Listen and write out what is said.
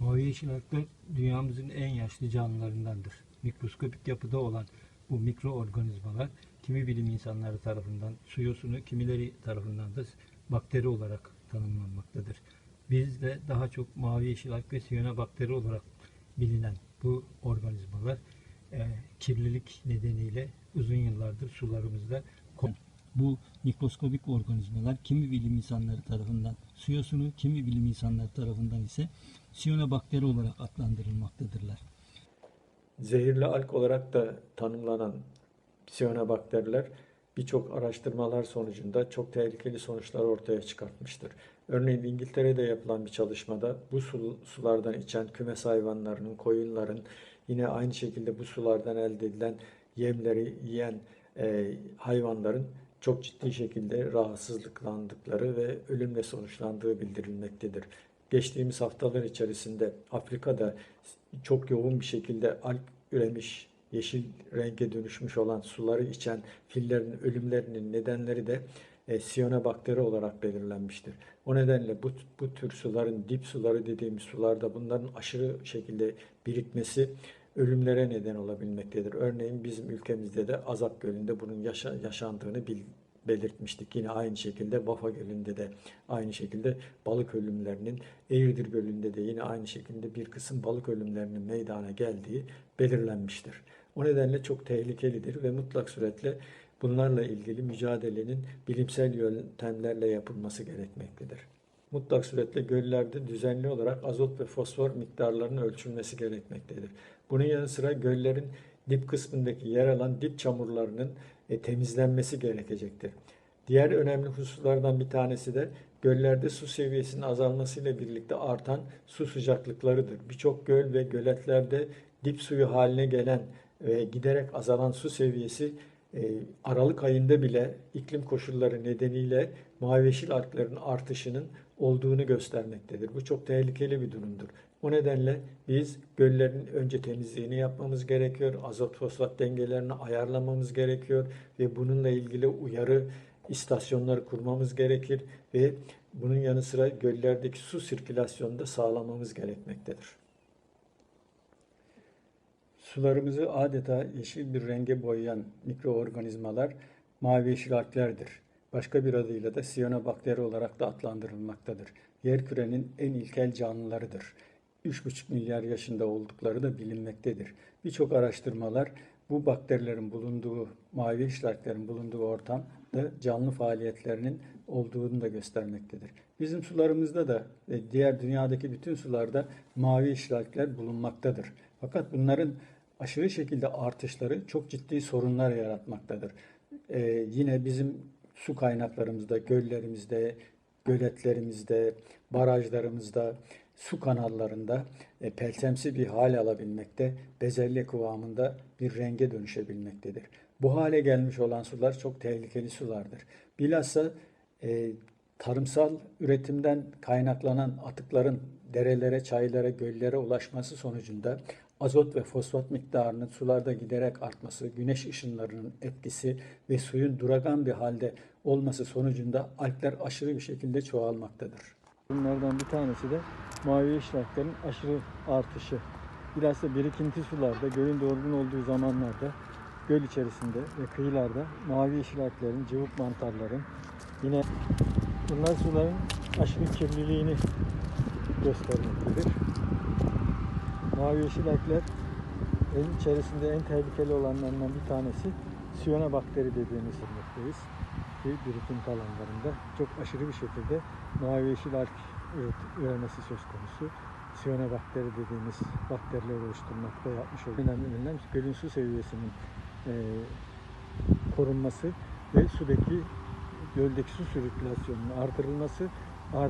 Mavi yeşil algler dünyamızın en yaşlı canlılarındandır. Mikroskopik yapıda olan bu mikroorganizmalar kimi bilim insanları tarafından su yosunu, kimileri tarafından da bakteri olarak tanımlanmaktadır. Biz de daha çok mavi yeşil alg ve siyonobakteri olarak bilinen bu organizmalar e, kirlilik nedeniyle uzun yıllardır sularımızda bu mikroskobik organizmalar kimi bilim insanları tarafından su yosunu, kimi bilim insanları tarafından ise siyonobakteri olarak adlandırılmaktadırlar. Zehirli alg olarak da tanımlanan siyonobakteriler birçok araştırmalar sonucunda çok tehlikeli sonuçlar ortaya çıkartmıştır. Örneğin İngiltere'de yapılan bir çalışmada bu su- sulardan içen kümes hayvanlarının, koyunların yine aynı şekilde bu sulardan elde edilen yemleri yiyen e, hayvanların çok ciddi şekilde rahatsızlıklandıkları ve ölümle sonuçlandığı bildirilmektedir. Geçtiğimiz haftalar içerisinde Afrika'da çok yoğun bir şekilde alg üremiş, yeşil renge dönüşmüş olan suları içen fillerin ölümlerinin nedenleri de e, siyonobakteri olarak belirlenmiştir. O nedenle bu, bu tür suların dip suları dediğimiz sularda bunların aşırı şekilde birikmesi ölümlere neden olabilmektedir. Örneğin bizim ülkemizde de Azap Gölü'nde bunun yaşa- yaşandığını bil- belirtmiştik. Yine aynı şekilde Vafa Gölü'nde de aynı şekilde balık ölümlerinin, Eğirdir Gölü'nde de yine aynı şekilde bir kısım balık ölümlerinin meydana geldiği belirlenmiştir. O nedenle çok tehlikelidir ve mutlak suretle bunlarla ilgili mücadelenin bilimsel yöntemlerle yapılması gerekmektedir. Mutlak suretle göllerde düzenli olarak azot ve fosfor miktarlarının ölçülmesi gerekmektedir. Bunun yanı sıra göllerin dip kısmındaki yer alan dip çamurlarının e, temizlenmesi gerekecektir. Diğer önemli hususlardan bir tanesi de göllerde su seviyesinin azalmasıyla birlikte artan su sıcaklıklarıdır. Birçok göl ve göletlerde dip suyu haline gelen ve giderek azalan su seviyesi Aralık ayında bile iklim koşulları nedeniyle mavi yeşil alglerin artışının olduğunu göstermektedir. Bu çok tehlikeli bir durumdur. O nedenle biz göllerin önce temizliğini yapmamız gerekiyor, azot fosfat dengelerini ayarlamamız gerekiyor ve bununla ilgili uyarı istasyonları kurmamız gerekir ve bunun yanı sıra göllerdeki su sirkülasyonunu da sağlamamız gerekmektedir. Sularımızı adeta yeşil bir renge boyayan mikroorganizmalar mavi yeşil alglerdir. Başka bir adıyla da siyonobakteri olarak da adlandırılmaktadır. Yer kürenin en ilkel canlılarıdır. 3,5 milyar yaşında oldukları da bilinmektedir. Birçok araştırmalar bu bakterilerin bulunduğu, mavi alglerin bulunduğu ortamda canlı faaliyetlerinin olduğunu da göstermektedir. Bizim sularımızda da ve diğer dünyadaki bütün sularda mavi algler bulunmaktadır. Fakat bunların aşırı şekilde artışları çok ciddi sorunlar yaratmaktadır. Ee, yine bizim su kaynaklarımızda, göllerimizde, göletlerimizde, barajlarımızda, su kanallarında e, peltemsi bir hal alabilmekte, bezelye kıvamında bir renge dönüşebilmektedir. Bu hale gelmiş olan sular çok tehlikeli sulardır. Bilhassa e, tarımsal üretimden kaynaklanan atıkların derelere, çaylara, göllere ulaşması sonucunda azot ve fosfat miktarının sularda giderek artması, güneş ışınlarının etkisi ve suyun duragan bir halde olması sonucunda algler aşırı bir şekilde çoğalmaktadır. Bunlardan bir tanesi de mavi alglerin aşırı artışı. Bilhassa birikinti sularda, gölün dolgun olduğu zamanlarda göl içerisinde ve kıyılarda mavi alglerin, cıvık mantarların yine bunlar suların aşırı kirliliğini göstermektedir. Mavi yeşil algler en içerisinde en tehlikeli olanlarından bir tanesi siyonobakteri dediğimiz bilmekteyiz. Ki birikinti alanlarında çok aşırı bir şekilde mavi yeşil alg üremesi söz konusu. Siyonobakteri dediğimiz bakteriler oluşturmakta yapmış olduğu önemli önlem gölün su seviyesinin e, korunması ve sudaki göldeki su sirkülasyonunun artırılması artı